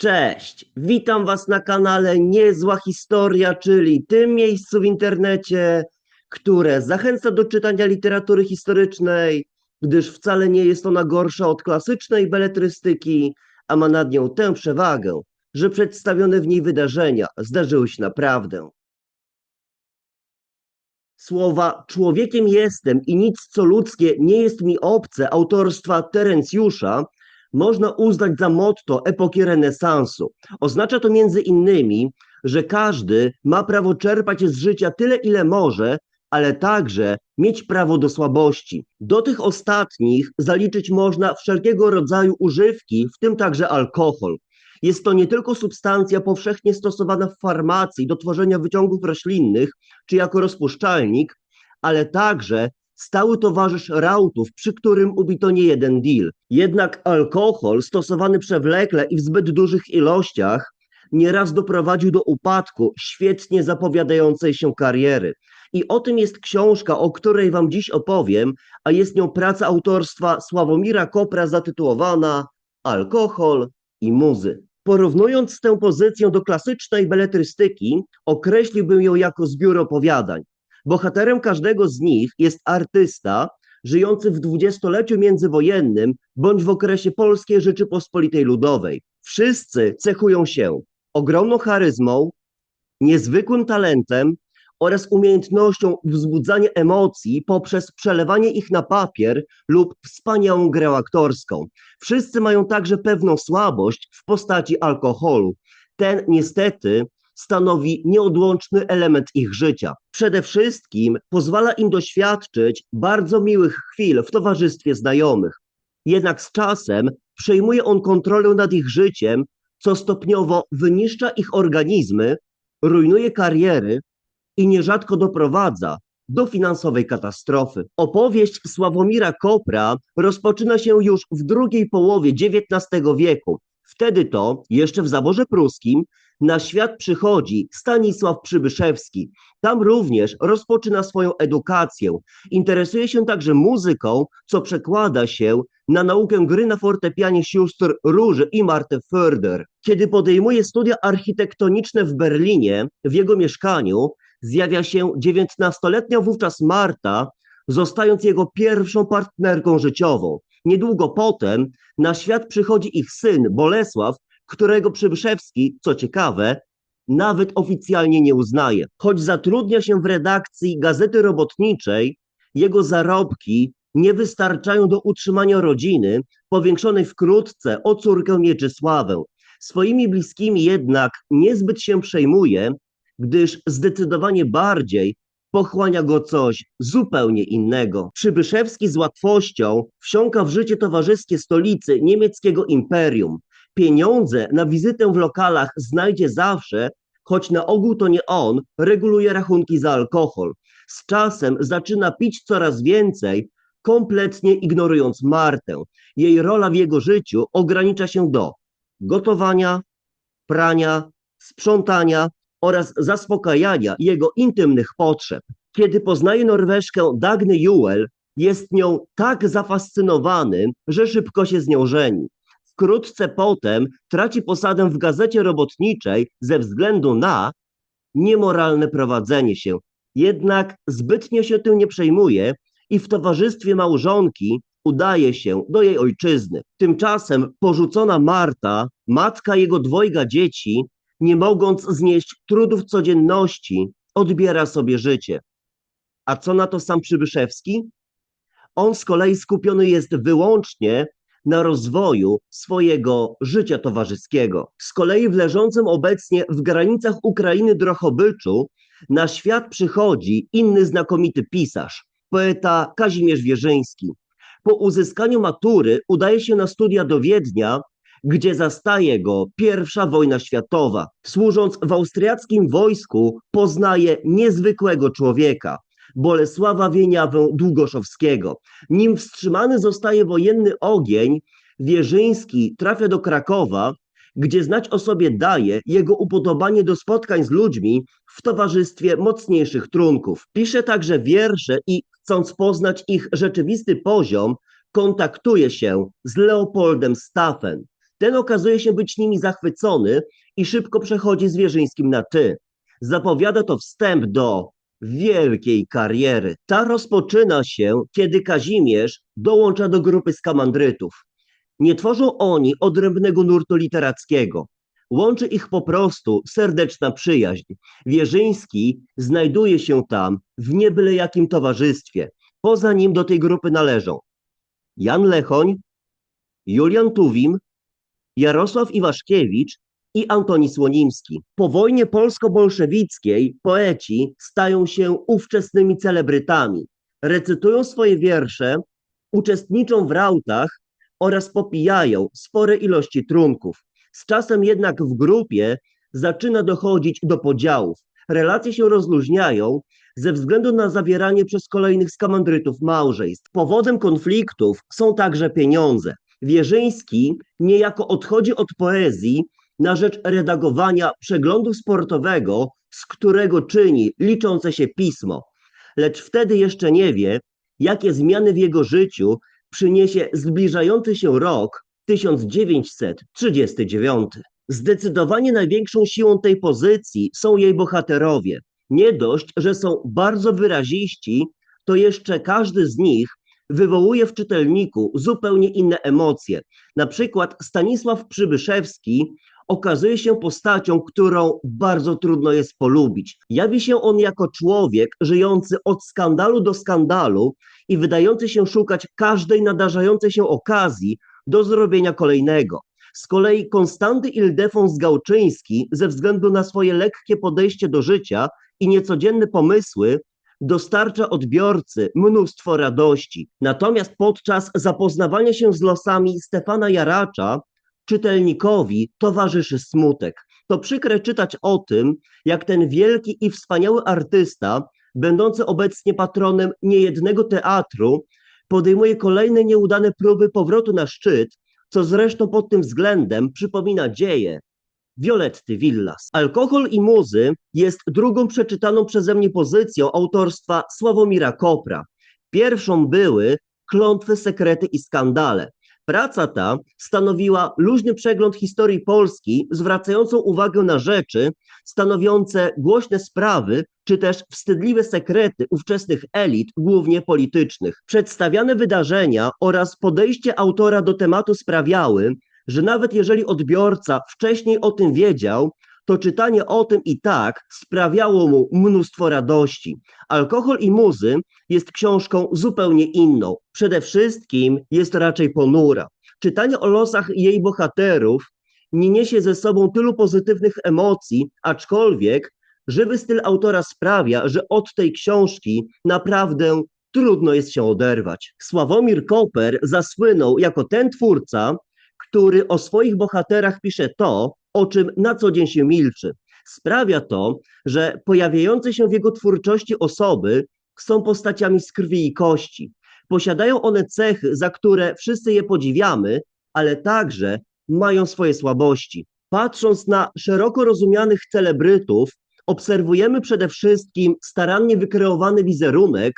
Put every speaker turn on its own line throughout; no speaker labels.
Cześć, witam Was na kanale Niezła Historia, czyli tym miejscu w internecie, które zachęca do czytania literatury historycznej, gdyż wcale nie jest ona gorsza od klasycznej beletrystyki, a ma nad nią tę przewagę, że przedstawione w niej wydarzenia zdarzyły się naprawdę. Słowa człowiekiem jestem i nic co ludzkie nie jest mi obce autorstwa Terencjusza można uznać za motto epoki renesansu. Oznacza to między innymi, że każdy ma prawo czerpać z życia tyle, ile może, ale także mieć prawo do słabości. Do tych ostatnich zaliczyć można wszelkiego rodzaju używki, w tym także alkohol. Jest to nie tylko substancja powszechnie stosowana w farmacji do tworzenia wyciągów roślinnych czy jako rozpuszczalnik, ale także stały towarzysz rautów, przy którym ubito nie jeden deal. Jednak alkohol stosowany przewlekle i w zbyt dużych ilościach nieraz doprowadził do upadku świetnie zapowiadającej się kariery. I o tym jest książka, o której Wam dziś opowiem, a jest nią praca autorstwa Sławomira Kopra zatytułowana Alkohol i muzy. Porównując tę pozycję do klasycznej beletrystyki, określiłbym ją jako zbiór opowiadań. Bohaterem każdego z nich jest artysta żyjący w dwudziestoleciu międzywojennym bądź w okresie Polskiej Rzeczypospolitej Ludowej. Wszyscy cechują się ogromną charyzmą, niezwykłym talentem oraz umiejętnością wzbudzania emocji poprzez przelewanie ich na papier lub wspaniałą grę aktorską. Wszyscy mają także pewną słabość w postaci alkoholu. Ten niestety stanowi nieodłączny element ich życia. Przede wszystkim pozwala im doświadczyć bardzo miłych chwil w towarzystwie znajomych. Jednak z czasem przejmuje on kontrolę nad ich życiem, co stopniowo wyniszcza ich organizmy, rujnuje kariery i nierzadko doprowadza do finansowej katastrofy. Opowieść Sławomira Kopra rozpoczyna się już w drugiej połowie XIX wieku. Wtedy to, jeszcze w zaborze pruskim, na świat przychodzi Stanisław Przybyszewski. Tam również rozpoczyna swoją edukację. Interesuje się także muzyką, co przekłada się na naukę gry na fortepianie sióstr Róży i Martę Förder. Kiedy podejmuje studia architektoniczne w Berlinie, w jego mieszkaniu zjawia się dziewiętnastoletnia wówczas Marta, zostając jego pierwszą partnerką życiową. Niedługo potem na świat przychodzi ich syn Bolesław, którego Przybyszewski, co ciekawe, nawet oficjalnie nie uznaje. Choć zatrudnia się w redakcji Gazety Robotniczej, jego zarobki nie wystarczają do utrzymania rodziny, powiększonej wkrótce o córkę Mieczysławę. Swoimi bliskimi jednak niezbyt się przejmuje, gdyż zdecydowanie bardziej pochłania go coś zupełnie innego. Przybyszewski z łatwością wsiąka w życie towarzyskie stolicy niemieckiego imperium. Pieniądze na wizytę w lokalach znajdzie zawsze, choć na ogół to nie on reguluje rachunki za alkohol. Z czasem zaczyna pić coraz więcej, kompletnie ignorując Martę. Jej rola w jego życiu ogranicza się do gotowania, prania, sprzątania oraz zaspokajania jego intymnych potrzeb. Kiedy poznaje Norweżkę Dagny Juel, jest nią tak zafascynowany, że szybko się z nią żeni. Wkrótce potem traci posadę w gazecie robotniczej ze względu na niemoralne prowadzenie się. Jednak zbytnio się tym nie przejmuje i w towarzystwie małżonki udaje się do jej ojczyzny. Tymczasem porzucona Marta, matka jego dwojga dzieci, nie mogąc znieść trudów codzienności, odbiera sobie życie. A co na to sam Przybyszewski? On z kolei skupiony jest wyłącznie na rozwoju swojego życia towarzyskiego. Z kolei w leżącym obecnie w granicach Ukrainy Drohobyczu na świat przychodzi inny znakomity pisarz, poeta Kazimierz Wierzyński. Po uzyskaniu matury udaje się na studia do Wiednia, gdzie zastaje go pierwsza wojna światowa. Służąc w austriackim wojsku, poznaje niezwykłego człowieka, Bolesława Wieniawę Długoszowskiego. Nim wstrzymany zostaje wojenny ogień, Wierzyński trafia do Krakowa, gdzie znać o sobie daje jego upodobanie do spotkań z ludźmi w towarzystwie mocniejszych trunków. Pisze także wiersze i chcąc poznać ich rzeczywisty poziom, kontaktuje się z Leopoldem Staffen. Ten okazuje się być nimi zachwycony i szybko przechodzi z Wierzyńskim na ty. Zapowiada to wstęp do wielkiej kariery. Ta rozpoczyna się, kiedy Kazimierz dołącza do grupy skamandrytów. Nie tworzą oni odrębnego nurtu literackiego. Łączy ich po prostu serdeczna przyjaźń. Wierzyński znajduje się tam w niebyle jakim towarzystwie. Poza nim do tej grupy należą Jan Lechoń, Julian Tuwim, Jarosław Iwaszkiewicz i Antoni Słonimski. Po wojnie polsko-bolszewickiej poeci stają się ówczesnymi celebrytami. Recytują swoje wiersze, uczestniczą w rautach oraz popijają spore ilości trunków. Z czasem jednak w grupie zaczyna dochodzić do podziałów. Relacje się rozluźniają ze względu na zawieranie przez kolejnych skamandrytów małżeństw. Powodem konfliktów są także pieniądze. Wierzyński niejako odchodzi od poezji na rzecz redagowania przeglądu sportowego, z którego czyni liczące się pismo. Lecz wtedy jeszcze nie wie, jakie zmiany w jego życiu przyniesie zbliżający się rok 1939. Zdecydowanie największą siłą tej pozycji są jej bohaterowie. Nie dość, że są bardzo wyraziści, to jeszcze każdy z nich wywołuje w czytelniku zupełnie inne emocje. Na przykład Stanisław Przybyszewski okazuje się postacią, którą bardzo trudno jest polubić. Jawi się on jako człowiek żyjący od skandalu do skandalu i wydający się szukać każdej nadarzającej się okazji do zrobienia kolejnego. Z kolei Konstanty Ildefons Gałczyński, ze względu na swoje lekkie podejście do życia i niecodzienne pomysły, dostarcza odbiorcy mnóstwo radości. Natomiast podczas zapoznawania się z losami Stefana Jaracza, czytelnikowi towarzyszy smutek. To przykre czytać o tym, jak ten wielki i wspaniały artysta, będący obecnie patronem niejednego teatru, podejmuje kolejne nieudane próby powrotu na szczyt, co zresztą pod tym względem przypomina dzieje Violetty Villas. Alkohol i muzy jest drugą przeczytaną przeze mnie pozycją autorstwa Sławomira Kopra. Pierwszą były Klątwy, Sekrety i Skandale. Praca ta stanowiła luźny przegląd historii Polski, zwracającą uwagę na rzeczy stanowiące głośne sprawy, czy też wstydliwe sekrety ówczesnych elit, głównie politycznych. Przedstawiane wydarzenia oraz podejście autora do tematu sprawiały, że nawet jeżeli odbiorca wcześniej o tym wiedział, to czytanie o tym i tak sprawiało mu mnóstwo radości. Alkohol i muzy jest książką zupełnie inną. Przede wszystkim jest raczej ponura. Czytanie o losach jej bohaterów nie niesie ze sobą tylu pozytywnych emocji, aczkolwiek żywy styl autora sprawia, że od tej książki naprawdę trudno jest się oderwać. Sławomir Koper zasłynął jako ten twórca, który o swoich bohaterach pisze to, o czym na co dzień się milczy. Sprawia to, że pojawiające się w jego twórczości osoby są postaciami z krwi i kości. Posiadają one cechy, za które wszyscy je podziwiamy, ale także mają swoje słabości. Patrząc na szeroko rozumianych celebrytów, obserwujemy przede wszystkim starannie wykreowany wizerunek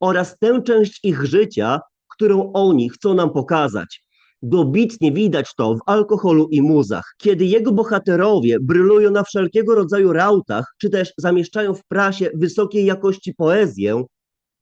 oraz tę część ich życia, którą oni chcą nam pokazać. Dobitnie widać to w alkoholu i muzach. Kiedy jego bohaterowie brylują na wszelkiego rodzaju rautach, czy też zamieszczają w prasie wysokiej jakości poezję,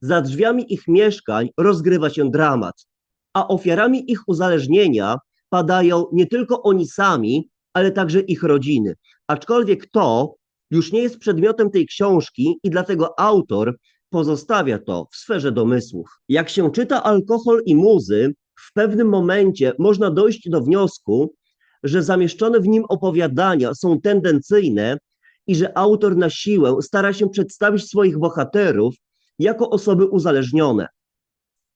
za drzwiami ich mieszkań rozgrywa się dramat, a ofiarami ich uzależnienia padają nie tylko oni sami, ale także ich rodziny. Aczkolwiek to już nie jest przedmiotem tej książki i dlatego autor pozostawia to w sferze domysłów. Jak się czyta alkohol i muzy, w pewnym momencie można dojść do wniosku, że zamieszczone w nim opowiadania są tendencyjne i że autor na siłę stara się przedstawić swoich bohaterów jako osoby uzależnione.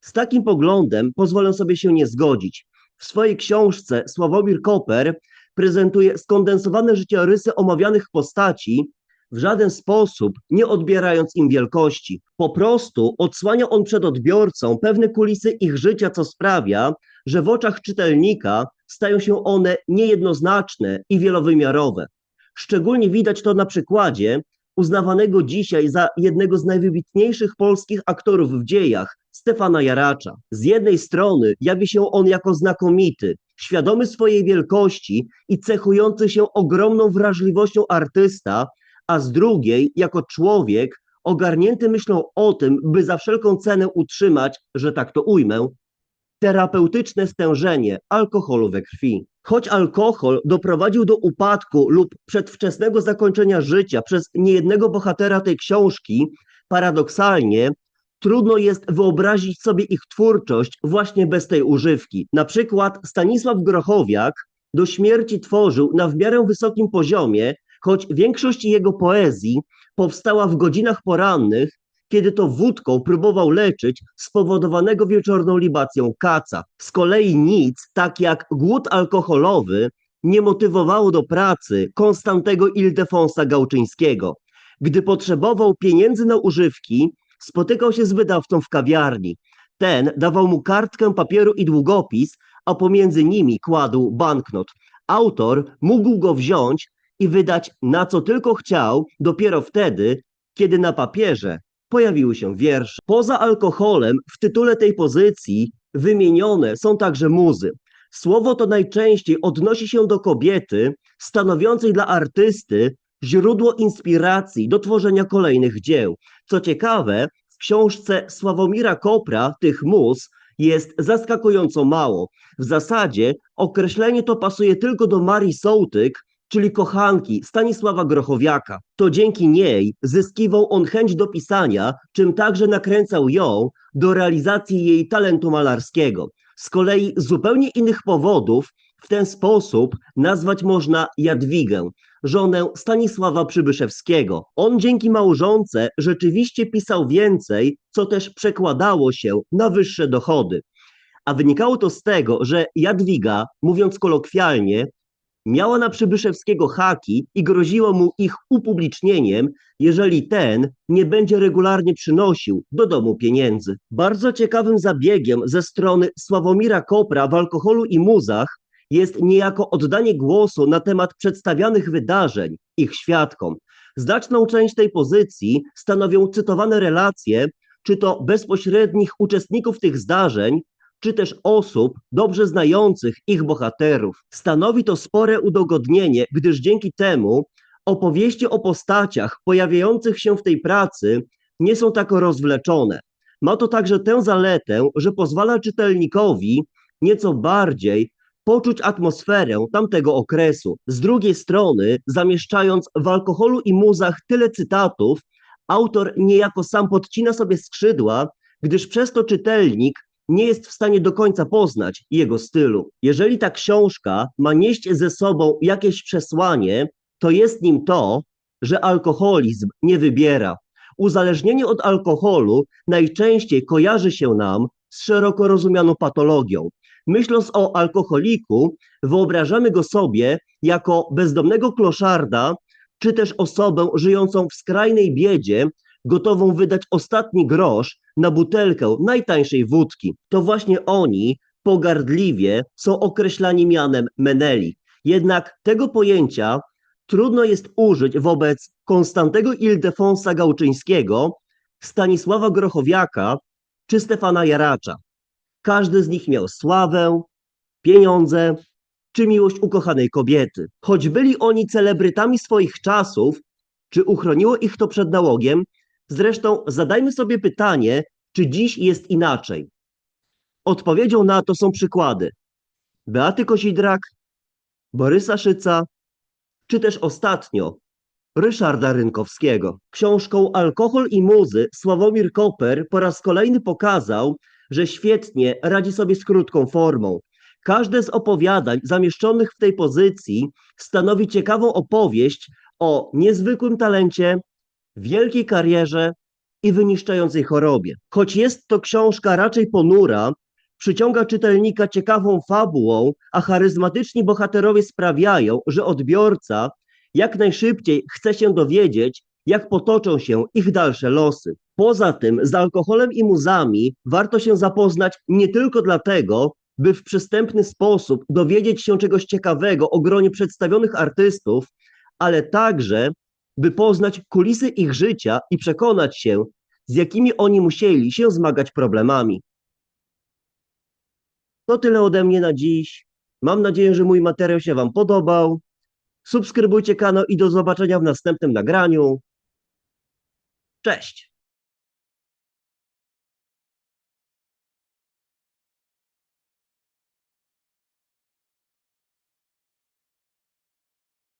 Z takim poglądem pozwolę sobie się nie zgodzić. W swojej książce Sławomir Koper prezentuje skondensowane życiorysy omawianych postaci, w żaden sposób nie odbierając im wielkości. Po prostu odsłania on przed odbiorcą pewne kulisy ich życia, co sprawia, że w oczach czytelnika stają się one niejednoznaczne i wielowymiarowe. Szczególnie widać to na przykładzie uznawanego dzisiaj za jednego z najwybitniejszych polskich aktorów w dziejach, Stefana Jaracza. Z jednej strony jawi się on jako znakomity, świadomy swojej wielkości i cechujący się ogromną wrażliwością artysta, a z drugiej jako człowiek ogarnięty myślą o tym, by za wszelką cenę utrzymać, że tak to ujmę, terapeutyczne stężenie alkoholu we krwi. Choć alkohol doprowadził do upadku lub przedwczesnego zakończenia życia przez niejednego bohatera tej książki, paradoksalnie trudno jest wyobrazić sobie ich twórczość właśnie bez tej używki. Na przykład Stanisław Grochowiak do śmierci tworzył na w miarę wysokim poziomie, choć większość jego poezji powstała w godzinach porannych, kiedy to wódką próbował leczyć spowodowanego wieczorną libacją kaca. Z kolei nic, tak jak głód alkoholowy, nie motywowało do pracy Konstantego Ildefonsa Gałczyńskiego. Gdy potrzebował pieniędzy na używki, spotykał się z wydawcą w kawiarni. Ten dawał mu kartkę papieru i długopis, a pomiędzy nimi kładł banknot. Autor mógł go wziąć i wydać na co tylko chciał, dopiero wtedy, kiedy na papierze pojawiły się wiersze. Poza alkoholem w tytule tej pozycji wymienione są także muzy. Słowo to najczęściej odnosi się do kobiety, stanowiącej dla artysty źródło inspiracji do tworzenia kolejnych dzieł. Co ciekawe, w książce Sławomira Kopra tych mus jest zaskakująco mało. W zasadzie określenie to pasuje tylko do Marii Sołtyk, czyli kochanki Stanisława Grochowiaka. To dzięki niej zyskiwał on chęć do pisania, czym także nakręcał ją do realizacji jej talentu malarskiego. Z kolei z zupełnie innych powodów w ten sposób nazwać można Jadwigę, żonę Stanisława Przybyszewskiego. On dzięki małżonce rzeczywiście pisał więcej, co też przekładało się na wyższe dochody. A wynikało to z tego, że Jadwiga, mówiąc kolokwialnie, miała na Przybyszewskiego haki i groziło mu ich upublicznieniem, jeżeli ten nie będzie regularnie przynosił do domu pieniędzy. Bardzo ciekawym zabiegiem ze strony Sławomira Kopra w alkoholu i muzach jest niejako oddanie głosu na temat przedstawianych wydarzeń ich świadkom. Znaczną część tej pozycji stanowią cytowane relacje, czy to bezpośrednich uczestników tych zdarzeń, czy też osób dobrze znających ich bohaterów. Stanowi to spore udogodnienie, gdyż dzięki temu opowieści o postaciach pojawiających się w tej pracy nie są tak rozwleczone. Ma to także tę zaletę, że pozwala czytelnikowi nieco bardziej poczuć atmosferę tamtego okresu. Z drugiej strony, zamieszczając w alkoholu i muzach tyle cytatów, autor niejako sam podcina sobie skrzydła, gdyż przez to czytelnik nie jest w stanie do końca poznać jego stylu. Jeżeli ta książka ma nieść ze sobą jakieś przesłanie, to jest nim to, że alkoholizm nie wybiera. Uzależnienie od alkoholu najczęściej kojarzy się nam z szeroko rozumianą patologią. Myśląc o alkoholiku, wyobrażamy go sobie jako bezdomnego kloszarda, czy też osobę żyjącą w skrajnej biedzie, gotową wydać ostatni grosz na butelkę najtańszej wódki. To właśnie oni pogardliwie są określani mianem meneli. Jednak tego pojęcia trudno jest użyć wobec Konstantego Ildefonsa Gałczyńskiego, Stanisława Grochowiaka czy Stefana Jaracza. Każdy z nich miał sławę, pieniądze czy miłość ukochanej kobiety. Choć byli oni celebrytami swoich czasów, czy uchroniło ich to przed nałogiem? Zresztą zadajmy sobie pytanie, czy dziś jest inaczej. Odpowiedzią na to są przykłady Beaty Kozidrak, Borysa Szyca, czy też ostatnio Ryszarda Rynkowskiego. Książką Alkohol i muzy Sławomir Koper po raz kolejny pokazał, że świetnie radzi sobie z krótką formą. Każde z opowiadań zamieszczonych w tej pozycji stanowi ciekawą opowieść o niezwykłym talencie, wielkiej karierze i wyniszczającej chorobie. Choć jest to książka raczej ponura, przyciąga czytelnika ciekawą fabułą, a charyzmatyczni bohaterowie sprawiają, że odbiorca jak najszybciej chce się dowiedzieć, jak potoczą się ich dalsze losy. Poza tym z alkoholem i muzami warto się zapoznać nie tylko dlatego, by w przystępny sposób dowiedzieć się czegoś ciekawego o gronie przedstawionych artystów, ale także, by poznać kulisy ich życia i przekonać się, z jakimi oni musieli się zmagać problemami. To tyle ode mnie na dziś. Mam nadzieję, że mój materiał się Wam podobał. Subskrybujcie kanał i do zobaczenia w następnym nagraniu. Cześć!